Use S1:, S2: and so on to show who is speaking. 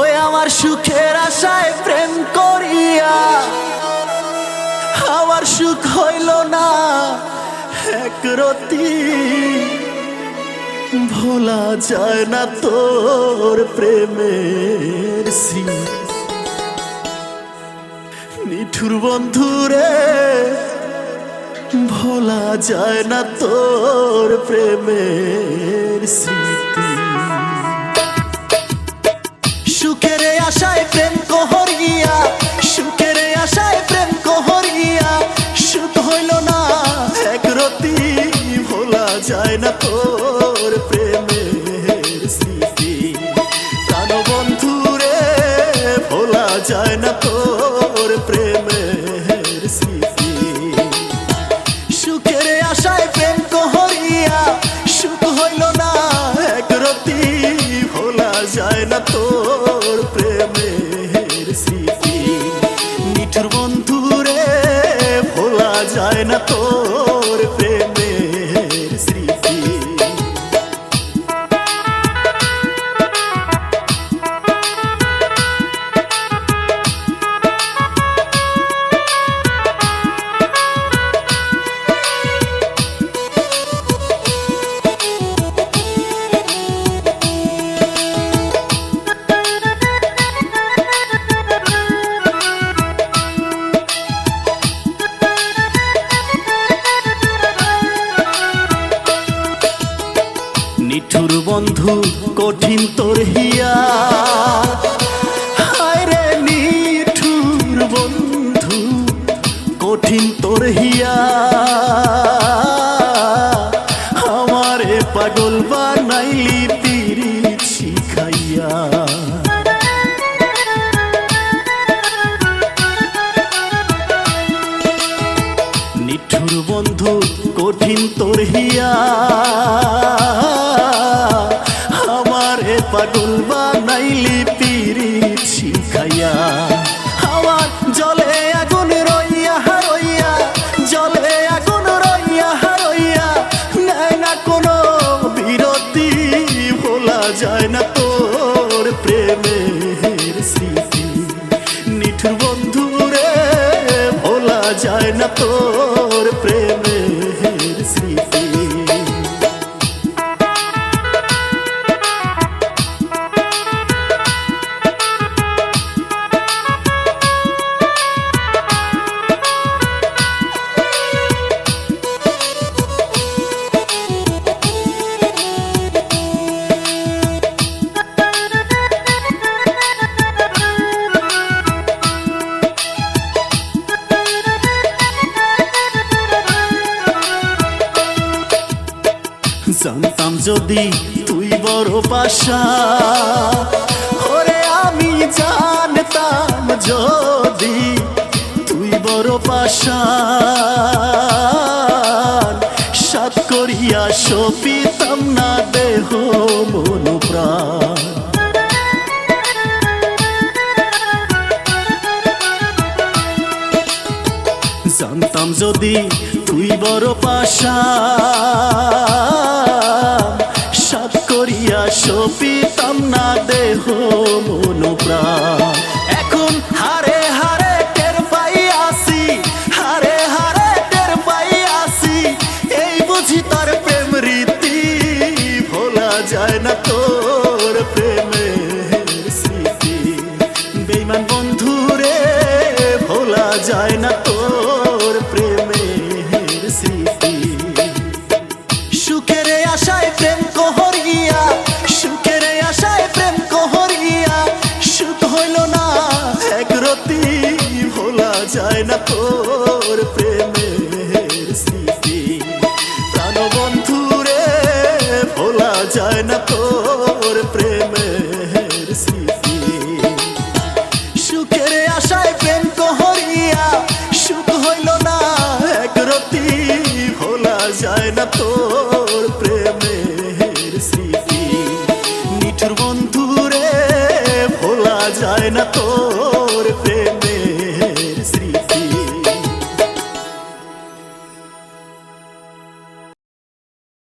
S1: ওই আমার সুখের আশায় প্রেম করিয়া। আমার সুখ হইল না, এক রতি। ভোলা যায় না তোর প্রেমের স্মৃতি। নিঠুর বন্ধুরে ভোলা যায় না তোর প্রেমের স্মৃতি। যায় না তোর প্রেমের স্মৃতি। সুখের আশায় প্রেম কহরিয়া সুখ হইল না এক রতি। ভোলা যায় না তোর প্রেমের স্মৃতি। মিঠুর বন্ধুরে, ভোলা যায় না তোর প্রেমের নিঠুর বন্ধু, কঠিন তোর হিয়া হায় রে নিঠুর বন্ধু, কঠিন তোর হিয়া আমারে পাগল বানাইলি পিরি শিখাইয়া। নিঠুর বন্ধু, কঠিন তোর হিয়া পাগল বানাইলি পিরি শিখাইয়া। আমার জলে আগুন রইয়া রইয়া জলে আগুন রইয়া রইয়া নেয় না কোনো বিরতি, ভোলা যায় না তোর প্রেমের স্মৃতি। নিঠুর বন্ধু রে ভোলা যায় না তোর প্রেমের জানতাম যদি তুই বড় পাশা। ওরে, আমি জানতাম যদি তুই বড় পাশা। সাত করিয়া সপিতাম না দেহ, মন প্রাণ। জানতাম যদি তুই বড় পাশা। সাপ করিয়া সপিতাম না দেহ মন যায় না তোর প্রেমের স্মৃতি। প্রাণ বন্ধু রে ভোলা যায় না তোর প্রেমের স্মৃতি। সুখের আশায় প্রেম কহরিয়া, সুখ হইল না এক রতি। ভোলা যায় না তোর প্রেমের স্মৃতি। নিঠুর বন্ধু রে ভোলা যায় না তোর